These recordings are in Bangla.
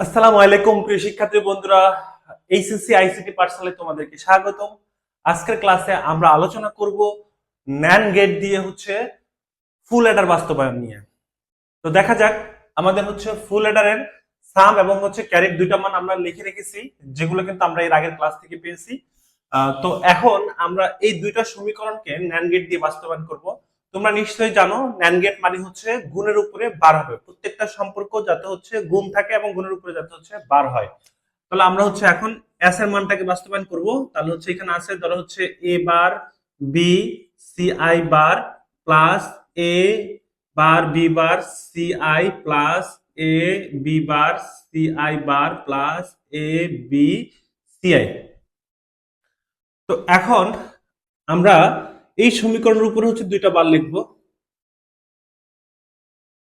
আসসালামু আলাইকুম, প্রিয় শিক্ষার্থী বন্ধুরা। এইচএসসি, আইসিটি পাঠশালায় তোমাদেরকে স্বাগতম। আজকের ক্লাসে আমরা আলোচনা করব ন্যান গেট দিয়ে হচ্ছে ফুল অ্যাডার বাস্তবায়ন নিয়ে। তো দেখা যাক, আমাদের হচ্ছে ফুল অ্যাডারের সাম এবং হচ্ছে ক্যারেট দুইটা মান আমরা লিখে রেখেছি, যেগুলো কিন্তু আমরা এর আগের ক্লাস থেকে পেয়েছি। তো এখন আমরা এই দুইটা সমীকরণকে ন্যান গেট দিয়ে বাস্তবায়ন করব। তোমরা নিশ্চয়ই জানো ন্যান গেট মানে হচ্ছে গুণের উপরে বার হবে। প্রত্যেকটা সম্পর্ক যাতে হচ্ছে গুণ থাকে এবং গুণের উপরে যাতে হচ্ছে বার হয়। তাহলে আমরা হচ্ছে এখন এস এর মানটাকে বাস্তবায়ন করব। তাহলে হচ্ছে এখানে আছে, ধরো হচ্ছে A bar B C I bar plus A bar B bar C I plus A B bar C I bar plus A B C I তো এখন আমরা এই সমীকরণের উপরে হচ্ছে দুইটা বার লিখব।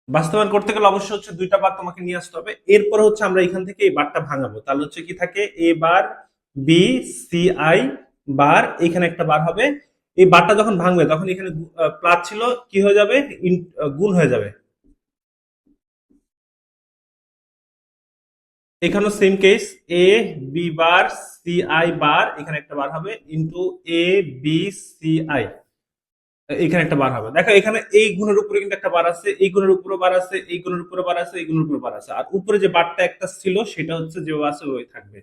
বাস্তবায়ন করতে গেলে অবশ্যই হচ্ছে দুইটা বার তোমাকে নিয়ে আসতে হবে। এরপর হচ্ছে আমরা এখান থেকে এই বারটা ভাঙাবো। তাহলে হচ্ছে কি থাকে? A bar B C I bar এখানে একটা বার হবে। এই বারটা যখন ভাঙবে, তখন এখানে প্লাস ছিল, কি হয়ে যাবে? গুণ হয়ে যাবে। এখানেও same case A B bar C I bar এখানে একটা বার হবে into A B C I এখানে একটা বার হবে। দেখো, এখানে এই গুণের উপরে কিন্তু একটা বার আছে, এই গুণের উপরে বার আছে, এই গুণের উপরে বার আছে, এই গুণের উপরে বার আছে। আর উপরে যে বারটা একটা ছিল, সেটা হচ্ছে যে আছে ওই থাকবে।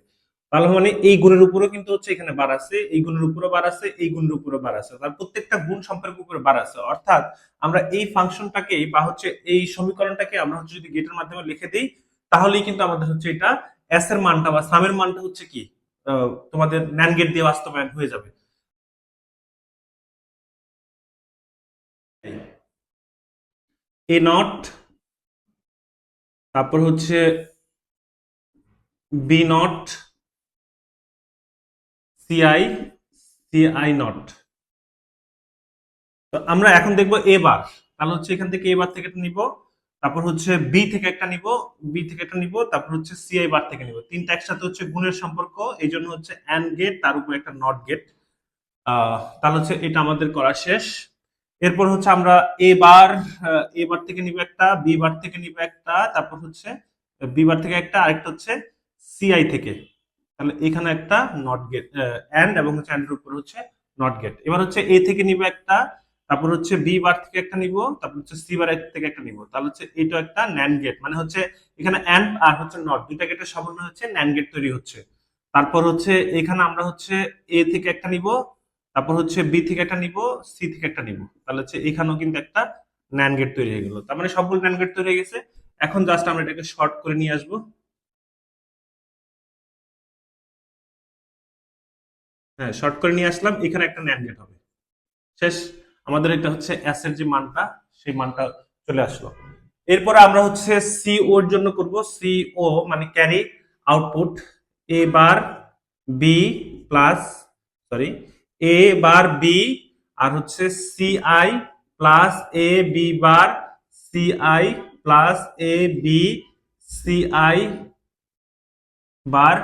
তাহলে মানে এই গুণের উপরে কিন্তু হচ্ছে এখানে বার আছে, এই গুণের উপরে বার আছে, এই গুণের উপরে বার আছে। তার প্রত্যেকটা গুণ সম্পর্কের উপরে বার আছে। অর্থাৎ আমরা এই ফাংশনটাকে বা হচ্ছে এই সমীকরণটাকে আমরা হচ্ছে যদি গেটের মাধ্যমে লিখে দিই তাহলেই কিন্তু আমাদের হচ্ছে এটা এস এর মানটা বা সামের মানটা হচ্ছে কি? তোমাদের ন্যান গেট দিয়ে বাস্তবায়ন হয়ে যাবে। এ নট তারপর হচ্ছে B not CI CI not তো আমরা এখন দেখব এ বার তাহলে হচ্ছে এখান থেকে এ বার থেকে নিব। তারপর হচ্ছে বি থেকে একটা নিব বি থেকে একটা নিব, তারপর হচ্ছে সিআই বার থেকে নিব। তিনটা একসাথে হচ্ছে গুণের সম্পর্ক এই জন্য হচ্ছে অ্যান্ড গেট তার উপর একটা নট গেট তাহলে হচ্ছে এটা আমাদের করা শেষ। এরপর হচ্ছে আমরা এ বার এ বার থেকে নিব একটা বি বার থেকে নিব একটা, তারপর হচ্ছে বি বার থেকে একটা, আরেকটা হচ্ছে সিআই থেকে। তাহলে এখানে একটা নট গেট অ্যান্ড এবং হচ্ছে অ্যান্ডের উপর হচ্ছে নট গেট এবার হচ্ছে এ থেকে নিব একটা তারপর হচ্ছে বি বার থেকে একটা নিব, তারপর হচ্ছে সি বার থেকে একটা নিব। তাহলে হচ্ছে এটা একটা ন্যান্ড গেট মানে হচ্ছে এখানে অ্যান্ড আর হচ্ছে নট দুইটা গেটের সমন্বয় হচ্ছে ন্যান্ড গেট তৈরি হচ্ছে। তারপর হচ্ছে এখানে আমরা হচ্ছে এ থেকে একটা নিব, তারপর হচ্ছে বি থেকে একটা নিব সি থেকে একটা নিব। তাহলে হচ্ছে এখানেও কিন্তু একটা ন্যান গেট তৈরি হয়ে গেল। তার মানে সবগুলো ন্যান গেট তৈরি হয়ে গেছে। এখন জাস্ট আমরা এটাকে শর্ট করে নিয়ে আসব। হ্যাঁ শর্ট করে নিয়ে আসলাম, এখানে একটা ন্যান গেট হবে। শেষ। আমাদের এটা হচ্ছে এস এর যে মানটা, সেই মানটা চলে আসলো। এরপরে আমরা হচ্ছে সি ওর জন্য করব। সি ও মানে carry output A bar B plus sorry A bar B আর হচ্ছে C I plus A B bar C I plus A B C I bar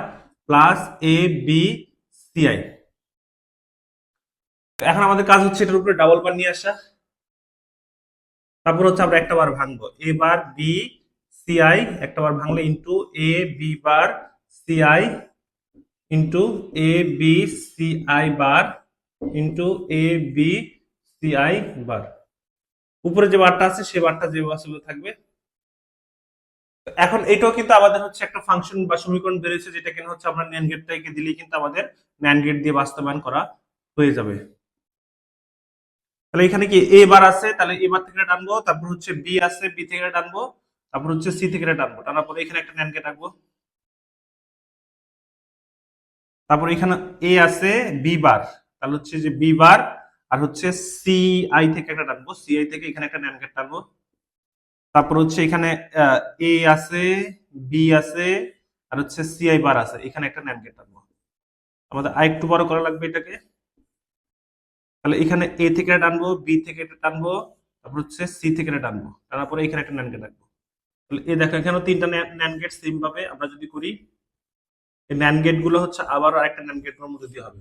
plus A B C I এখন আমাদের কাজ হচ্ছে এটার উপরে ডাবল বার নিয়ে আসা। তারপর হচ্ছে আমরা একটা বার ভাঙবো। A bar B C I একটা বার ভাঙলে into A B bar C I into A B C I bar into A B C I bar উপরে যে বারটা আছে সে বারটা যে আসলে থাকবে। এখন এটাও কিন্তু আমাদের হচ্ছে একটা ফাংশন বা সমীকরণ বেরিয়েছে যেটা কিনা হচ্ছে আমরা ন্যান গেটটাকে দিলেই কিন্তু আমাদের ন্যান গেট দিয়ে বাস্তবায়ন করা হয়ে যাবে। তাহলে এখানে কি এ বার আছে, তাহলে এ বার থেকে টানবো, তারপর হচ্ছে বি আছে বি থেকে টানবো, তারপর হচ্ছে সি থেকে টানবো, টানার পরে এখানে একটা ন্যান গেট রাখব তারপর এখানে এ আছে বি বার, তাহলে হচ্ছে যে বি বার, আর হচ্ছে সি আই থেকে একটা টানবো সি আই থেকে এখানে একটা ন্যান গেট টানবো। তারপর হচ্ছে এখানে এ আছে বি আছে, আর হচ্ছে সি আই বার আছে, এখানে একটা ন্যান গেট টানবো। আমাদের আরেকটু বড় করা লাগবে এটাকে। তাহলে এখানে এ থেকে এটা টানবো বি থেকে এটা টানবো, তারপর হচ্ছে সি থেকে এটা টানবো, টানার পরে এখানে একটা ন্যান গেট রাখব। তাহলে এ দেখো, এখানেও তিনটা ন্যান গেট সেম ভাবে আমরা যদি করি, এই ন্যান গেটগুলো হচ্ছে আবার আরেকটা ন্যান গেটের মধ্যে দিয়ে হবে।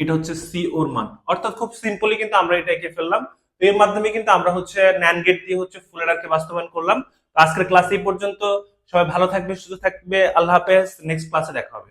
এটা হচ্ছে সি ওর মান। অর্থাৎ খুব সিম্পলি কিন্তু আমরা এটা এঁকে ফেললাম। এর মাধ্যমে কিন্তু আমরা হচ্ছে ন্যান গেট দিয়ে হচ্ছে ফুল এডারকে বাস্তবায়ন করলাম। আজকের ক্লাস পর্যন্ত। সবাই ভালো থাকবে সুস্থ থাকবে। আল্লাহ হাফেজ। নেক্সট ক্লাসে দেখা হবে।